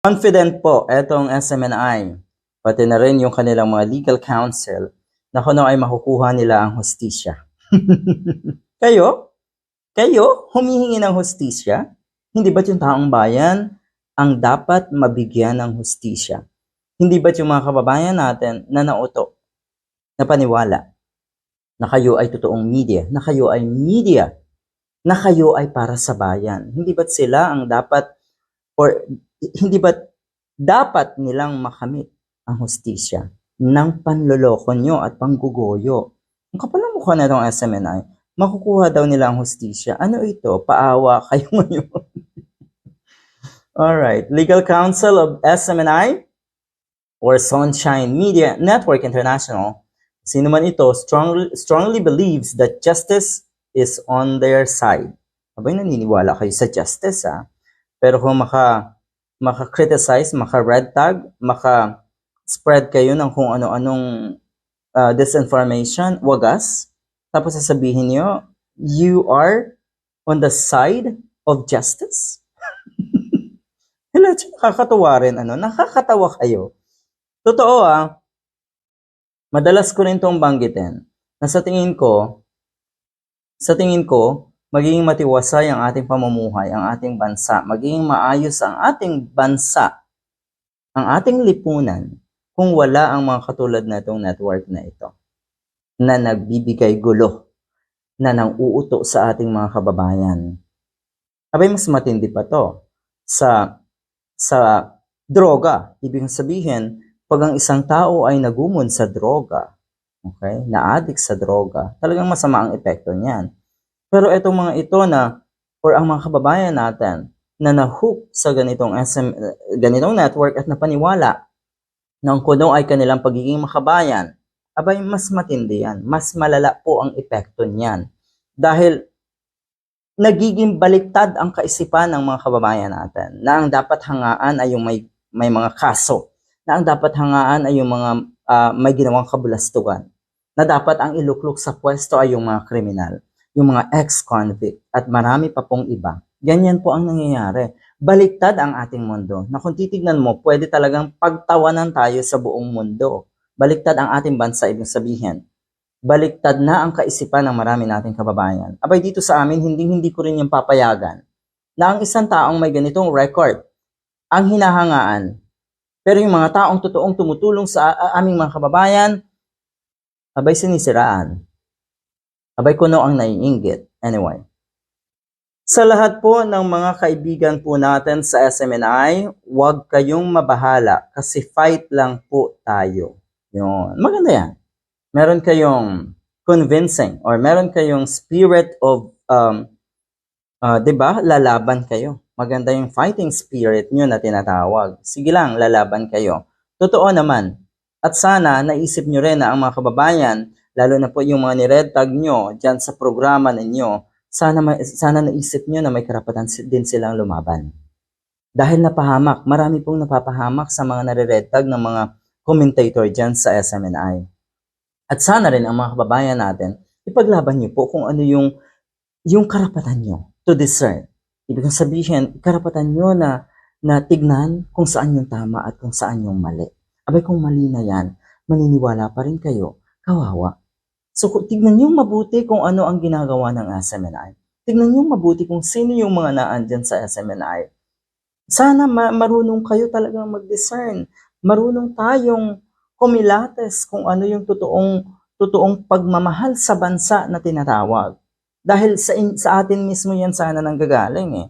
Confident po etong SMNI, pati na rin yung kanilang mga legal counsel na kung ano ay makukuha nila ang hostisya. kayo? Kayo? Humihingi ng hostisya? Hindi ba't yung taong bayan ang dapat mabigyan ng hostisya? Hindi ba't yung mga kababayan natin na nauto, na paniwala, na kayo ay totoong media, na kayo ay media, na kayo ay para sa bayan? Hindi ba't sila ang dapat or hindi ba dapat nilang makamit ang hostisya ng panloloko nyo at panggugoyo? Ang kapal mukha na itong SMNI, makukuha daw nila ang hostisya. Ano ito? Paawa kayo ngayon. Alright, Legal Counsel of SMNI or Sunshine Media Network International, sino man ito, strongly, strongly believes that justice is on their side. Abay, naniniwala kayo sa justice, ha? Pero kung maka maka-criticize, maka-red tag, maka-spread kayo ng kung ano-anong uh, disinformation, wagas, tapos sasabihin niyo, you are on the side of justice? Hala, nakakatawa rin, ano? Nakakatawa kayo. Totoo ah, madalas ko rin itong banggitin na sa tingin ko, sa tingin ko, magiging matiwasay ang ating pamumuhay, ang ating bansa, magiging maayos ang ating bansa, ang ating lipunan, kung wala ang mga katulad na itong network na ito, na nagbibigay gulo, na nang uuto sa ating mga kababayan. Abay, mas matindi pa to sa, sa droga. Ibig sabihin, pag ang isang tao ay nagumon sa droga, okay, na-addict sa droga, talagang masama ang epekto niyan. Pero itong mga ito na, or ang mga kababayan natin, na nahook sa ganitong SM, ganitong network at napaniwala na ang kuno ay kanilang pagiging makabayan, abay mas matindi yan. Mas malala po ang epekto niyan. Dahil nagiging baliktad ang kaisipan ng mga kababayan natin na ang dapat hangaan ay yung may, may mga kaso, na ang dapat hangaan ay yung mga uh, may ginawang kabulastugan, na dapat ang iluklok sa pwesto ay yung mga kriminal yung mga ex-convict at marami pa pong iba. Ganyan po ang nangyayari. Baliktad ang ating mundo na kung titignan mo, pwede talagang pagtawanan tayo sa buong mundo. Baliktad ang ating bansa, ibig sabihin. Baliktad na ang kaisipan ng marami nating kababayan. Abay dito sa amin, hindi hindi ko rin yung papayagan na ang isang taong may ganitong record ang hinahangaan. Pero yung mga taong totoong tumutulong sa aming mga kababayan, abay sinisiraan. Abay kuno ang naiinggit. Anyway. Sa lahat po ng mga kaibigan po natin sa SMNI, huwag kayong mabahala kasi fight lang po tayo. Yun. Maganda yan. Meron kayong convincing or meron kayong spirit of, um, uh, di ba, lalaban kayo. Maganda yung fighting spirit nyo na tinatawag. Sige lang, lalaban kayo. Totoo naman. At sana naisip nyo rin na ang mga kababayan lalo na po yung mga ni-red tag nyo dyan sa programa ninyo, sana, sana naisip nyo na may karapatan din silang lumaban. Dahil napahamak, marami pong napapahamak sa mga nare-red tag ng mga commentator dyan sa SMNI. At sana rin ang mga kababayan natin, ipaglaban nyo po kung ano yung, yung karapatan nyo to discern. Ibig sabihin, karapatan nyo na, na tignan kung saan yung tama at kung saan yung mali. Abay kung mali na yan, maniniwala pa rin kayo, kawawa. So tignan niyo mabuti kung ano ang ginagawa ng SMNI. Tignan niyo mabuti kung sino yung mga naandyan sa SMNI. Sana ma- marunong kayo talagang mag-discern. Marunong tayong kumilates kung ano yung totoong totoong pagmamahal sa bansa na tinatawag. Dahil sa, sa atin mismo yan sana nang gagaling eh.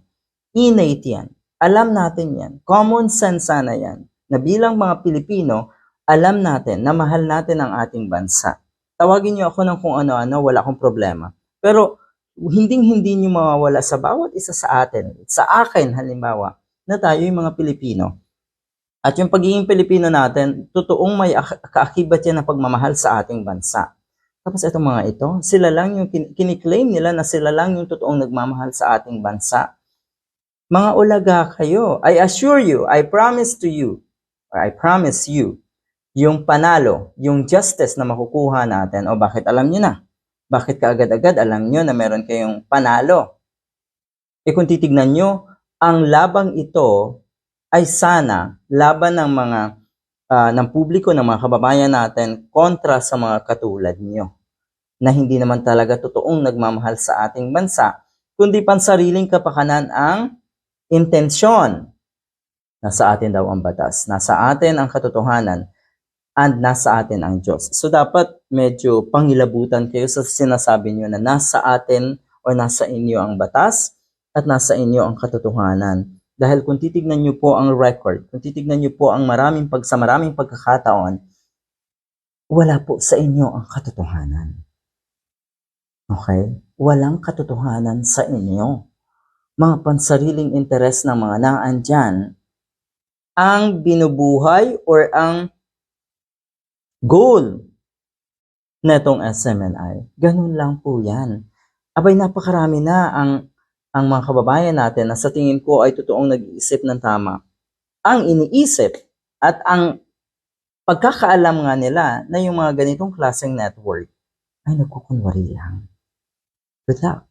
Innate yan. Alam natin yan. Common sense sana yan. Na bilang mga Pilipino, alam natin na mahal natin ang ating bansa. Tawagin niyo ako ng kung ano-ano, wala akong problema. Pero hinding-hindi niyo mawawala sa bawat isa sa atin, sa akin halimbawa, na tayo yung mga Pilipino. At yung pagiging Pilipino natin, totoong may kaakibat yan na pagmamahal sa ating bansa. Tapos itong mga ito, sila lang yung kiniklaim nila na sila lang yung totoong nagmamahal sa ating bansa. Mga ulaga kayo. I assure you, I promise to you, or I promise you, yung panalo, yung justice na makukuha natin, o bakit alam nyo na? Bakit kaagad-agad alam nyo na meron kayong panalo? E kung titignan nyo, ang labang ito ay sana laban ng mga ah, ng publiko ng mga kababayan natin kontra sa mga katulad niyo na hindi naman talaga totoong nagmamahal sa ating bansa kundi pansariling kapakanan ang intensyon. Nasa atin daw ang batas, nasa atin ang katotohanan, and nasa atin ang Diyos. So dapat medyo pangilabutan kayo sa sinasabi niyo na nasa atin o nasa inyo ang batas at nasa inyo ang katotohanan. Dahil kung titignan niyo po ang record, kung titignan niyo po ang maraming pag sa maraming pagkakataon, wala po sa inyo ang katotohanan. Okay? Walang katotohanan sa inyo. Mga pansariling interes ng mga naandyan ang binubuhay or ang goal netong SMNI. Ganun lang po yan. Abay, napakarami na ang ang mga kababayan natin na sa tingin ko ay totoong nag-iisip ng tama. Ang iniisip at ang pagkakaalam nga nila na yung mga ganitong klaseng network ay nagkukunwari lang. Good luck.